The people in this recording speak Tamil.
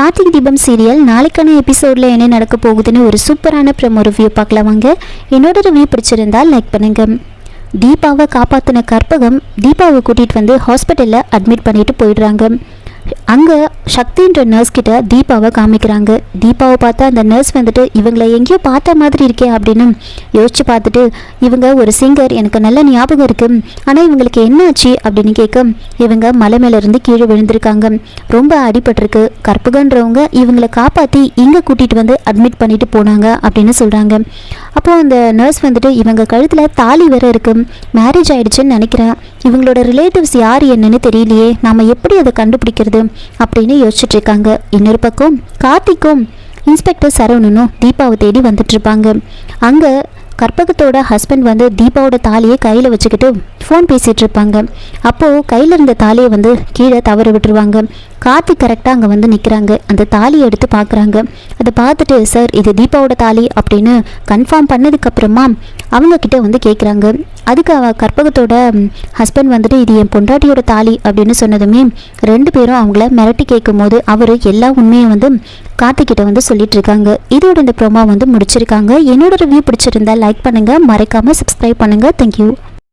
கார்த்திக் தீபம் சீரியல் நாளைக்கான எபிசோடில் என்ன நடக்க போகுதுன்னு ஒரு சூப்பரான ப்ரமோ ரிவ்யூ பார்க்கலாம் வாங்க. என்னோட ரிவ்யூ பிடிச்சிருந்தால் லைக் பண்ணுங்க. தீபாவை காப்பாற்றின கற்பகம் தீபாவை கூட்டிகிட்டு வந்து ஹாஸ்பிட்டலில் அட்மிட் பண்ணிட்டு போயிடுறாங்க. அங்கே சக்தின்ற நர்ஸ் கிட்ட தீபாவை காமிக்கிறாங்க. தீபாவை பார்த்தா அந்த நர்ஸ் வந்துட்டு இவங்களை எங்கேயோ பார்த்த மாதிரி இருக்கே அப்படின்னு யோசிச்சு பார்த்துட்டு இவங்க ஒரு சிங்கர் எனக்கு நல்ல ஞாபகம் இருக்கு. ஆனால் இவங்களுக்கு என்ன ஆச்சு? அப்படின்னு கேட்க இவங்க மலை மேலேருந்து கீழே விழுந்திருக்காங்க. ரொம்ப அடிபட்டிருக்கு. கற்பகன்றவங்க இவங்களை காப்பாற்றி இங்கே கூட்டிகிட்டு வந்து அட்மிட் பண்ணிட்டு போனாங்க அப்படின்னு சொல்கிறாங்க அப்போ அந்த நர்ஸ் வந்துட்டு இவங்க கழுத்தில் தாலி வேற இருக்கு. மேரேஜ் ஆயிடுச்சுன்னு நினைக்கிறேன். இவங்களோட ரிலேட்டிவ்ஸ் யார் என்னன்னு தெரியலையே. நாம எப்படி அதை கண்டுபிடிக்கிறது? அப்படின்னு யோசிச்சுட்டு இருக்காங்க இன்னொரு பக்கம் கார்த்திக்கும் இன்ஸ்பெக்டர் சரவணனும் தீபாவை தேடி வந்துட்டு இருப்பாங்க அங்கே கற்பகத்தோட ஹஸ்பண்ட் வந்து தீபாவோட தாலியை கையில் வச்சுக்கிட்டு ஃபோன் பேசிகிட்டு இருப்பாங்க அப்போது கையில் இருந்த தாலியை வந்து கீழே தவற விட்டுருவாங்க. கார்த்திக் கரெக்டாக அங்கே வந்து நிற்கிறாங்க அந்த தாலியை எடுத்து பார்க்குறாங்க. அதை பார்த்துட்டு சார் இது தீபாவோட தாலி அப்படின்னு கன்ஃபார்ம் பண்ணதுக்கப்புறமா அவங்கக்கிட்ட வந்து கேட்குறாங்க அதுக்கு அவ கற்பகத்தோட ஹஸ்பண்ட் வந்துட்டு இது என் பொண்டாட்டியோட தாலி அப்படின்னு சொன்னதுமே ரெண்டு பேரும் அவங்கள மிரட்டி கேட்கும் போது அவர் எல்லா உண்மையும் வந்து கார்த்திக்கிட்ட வந்து சொல்லிட்டு இருக்காங்க இதோட இந்த ப்ரோமோ வந்து முடிச்சிருக்காங்க. என்னோட ரிவ்யூ பிடிச்சிருந்தா லைக் பண்ணுங்கள் மறக்காம சப்ஸ்கிரைப் பண்ணுங்கள் தேங்க்யூ